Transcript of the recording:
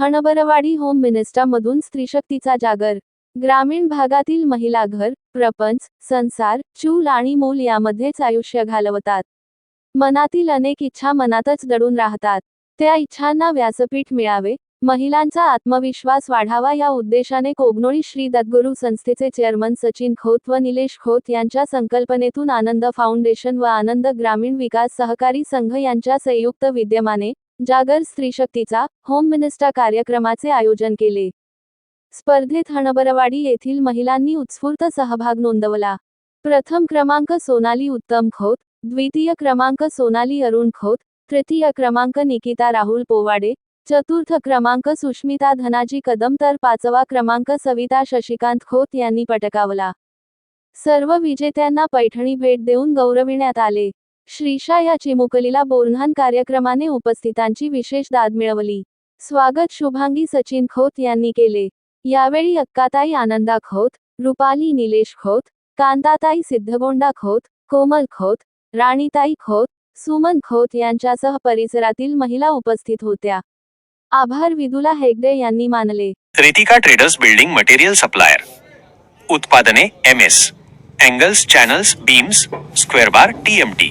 हणबरवाडी home मिनिस्टरमधून स्त्रीशक्तीचा जागर. ग्रामीण भागातील महिला घर प्रपंच संसार चूल आणि मूल यामध्येच आयुष्य घालवतात. मनातील अनेक इच्छा मनातच दडून राहतात. त्या इच्छांना व्यासपीठ मिळावे महिलांचा आत्मविश्वास वाढावा या उद्देशाने कोगनोळी श्री दत्तगुरू संस्थेचे चेअरमन सचिन खोत व निलेश खोत यांच्या संकल्पनेतून आनंद फाउंडेशन व आनंद ग्रामीण विकास सहकारी संघ यांच्या संयुक्त विद्यमाने जागर स्त्रीशक्तीचा होम मिनिस्टर कार्यक्रमाचे आयोजन केले. स्पर्धेत हणबरवाडी येथील महिलांनी उत्स्फूर्त सहभाग नोंदवला. प्रथम क्रमांक सोनाली उत्तम खोत द्वितीय क्रमांक सोनाली अरुण खोत तृतीय क्रमांक निकिता राहुल पोवाडे चतुर्थ क्रमांक सुष्मिता धनाजी कदम तर पाचवा क्रमांक सविता शशिकांत खोत यांनी पटकावला. सर्व विजेत्यांना पैठणी भेट देऊन गौरविण्यात आले. श्रीशा या चिमुकलीला बोरन्हान कार्यक्रमाने उपस्थितांची विशेष दाद मिळवली. स्वागत शुभांगी सचिन खोत यांनी केले. यावेळी अक्काताई आनंदा खोत रुपाली निलेश खोत कांताताई सिद्धगोंडा खोत कोमल खोत राणीताई खोत सुमन खोत यांच्यासह परिसरातील महिला उपस्थित होत्या. आभार विदुला हेगडे यांनी मानले. Ritika traders building material supplier. उत्पादने M S angles channels beams square bar TMT